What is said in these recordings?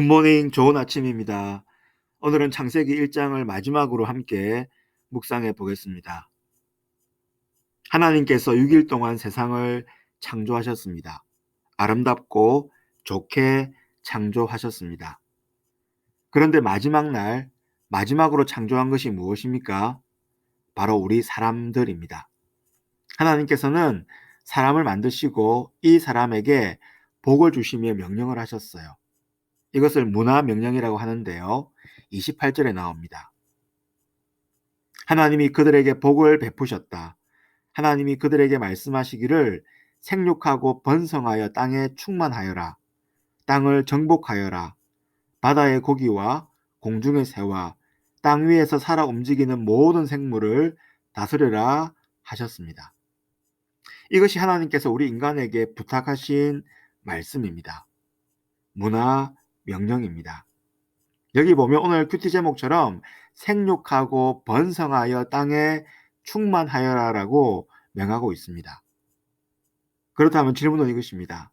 굿모닝 좋은 아침입니다. 오늘은 창세기 1장을 마지막으로 함께 묵상해 보겠습니다. 하나님께서 6일 동안 세상을 창조하셨습니다. 아름답고 좋게 창조하셨습니다. 그런데 마지막 날, 마지막으로 창조한 것이 무엇입니까? 바로 우리 사람들입니다. 하나님께서는 사람을 만드시고 이 사람에게 복을 주시며 명령을 하셨어요. 이것을 문화 명령이라고 하는데요. 28절에 나옵니다. 하나님이 그들에게 복을 베푸셨다. 하나님이 그들에게 말씀하시기를 생육하고 번성하여 땅에 충만하여라. 땅을 정복하여라. 바다의 고기와 공중의 새와 땅 위에서 살아 움직이는 모든 생물을 다스려라 하셨습니다. 이것이 하나님께서 우리 인간에게 부탁하신 말씀입니다. 문화 명령입니다. 여기 보면 오늘 큐티 제목처럼 생육하고 번성하여 땅에 충만하여라라고 명하고 있습니다. 그렇다면 질문은 이것입니다.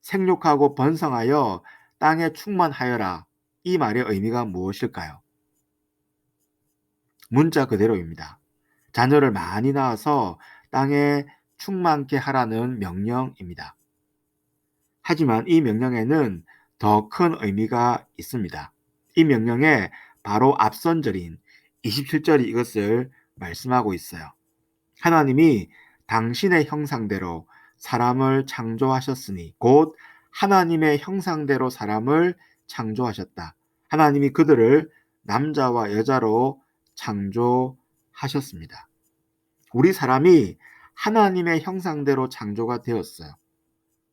생육하고 번성하여 땅에 충만하여라. 이 말의 의미가 무엇일까요? 문자 그대로입니다. 자녀를 많이 낳아서 땅에 충만케 하라는 명령입니다. 하지만 이 명령에는 더 큰 의미가 있습니다. 이 명령에 바로 앞선 절인 27절이 이것을 말씀하고 있어요. 하나님이 당신의 형상대로 사람을 창조하셨으니 곧 하나님의 형상대로 사람을 창조하셨다. 하나님이 그들을 남자와 여자로 창조하셨습니다. 우리 사람이 하나님의 형상대로 창조가 되었어요.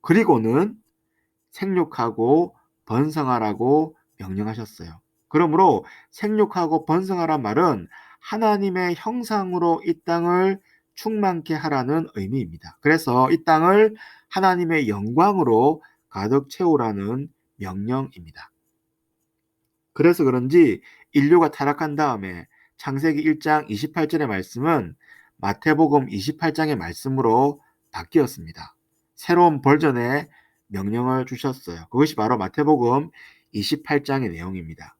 그리고는 생육하고 번성하라고 명령하셨어요. 그러므로 생육하고 번성하란 말은 하나님의 형상으로 이 땅을 충만케 하라는 의미입니다. 그래서 이 땅을 하나님의 영광으로 가득 채우라는 명령입니다. 그래서 그런지 인류가 타락한 다음에 창세기 1장 28절의 말씀은 마태복음 28장의 말씀으로 바뀌었습니다. 새로운 버전의 명령을 주셨어요. 그것이 바로 마태복음 28장의 내용입니다.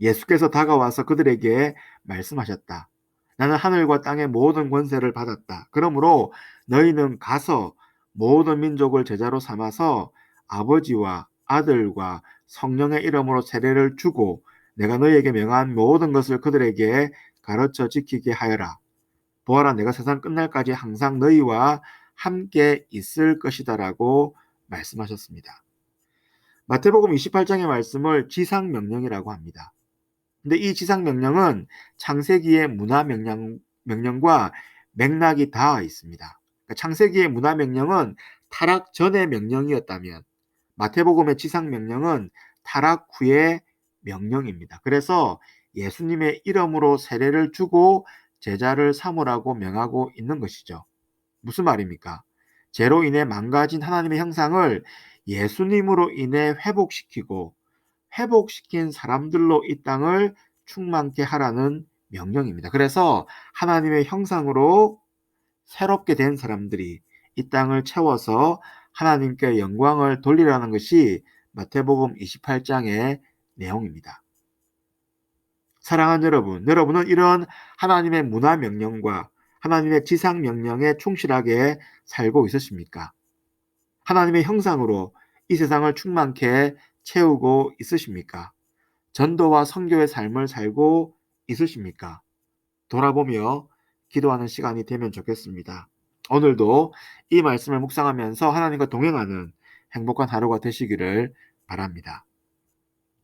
예수께서 다가와서 그들에게 말씀하셨다. 나는 하늘과 땅의 모든 권세를 받았다. 그러므로 너희는 가서 모든 민족을 제자로 삼아서 아버지와 아들과 성령의 이름으로 세례를 주고 내가 너희에게 명한 모든 것을 그들에게 가르쳐 지키게 하여라. 보아라 내가 세상 끝날까지 항상 너희와 함께 있을 것이다라고 말씀하셨습니다. 마태복음 28장의 말씀을 지상명령이라고 합니다. 근데 이 지상명령은 창세기의 문화명령, 명령과 맥락이 다 있습니다. 그러니까 창세기의 문화명령은 타락 전의 명령이었다면 마태복음의 지상명령은 타락 후의 명령입니다. 그래서 예수님의 이름으로 세례를 주고 제자를 삼으라고 명하고 있는 것이죠. 무슨 말입니까? 죄로 인해 망가진 하나님의 형상을 예수님으로 인해 회복시키고 회복시킨 사람들로 이 땅을 충만케 하라는 명령입니다. 그래서 하나님의 형상으로 새롭게 된 사람들이 이 땅을 채워서 하나님께 영광을 돌리라는 것이 마태복음 28장의 내용입니다. 사랑하는 여러분, 여러분은 이런 하나님의 문화 명령과 하나님의 지상 명령에 충실하게 살고 있으십니까? 하나님의 형상으로 이 세상을 충만케 채우고 있으십니까? 전도와 선교의 삶을 살고 있으십니까? 돌아보며 기도하는 시간이 되면 좋겠습니다. 오늘도 이 말씀을 묵상하면서 하나님과 동행하는 행복한 하루가 되시기를 바랍니다.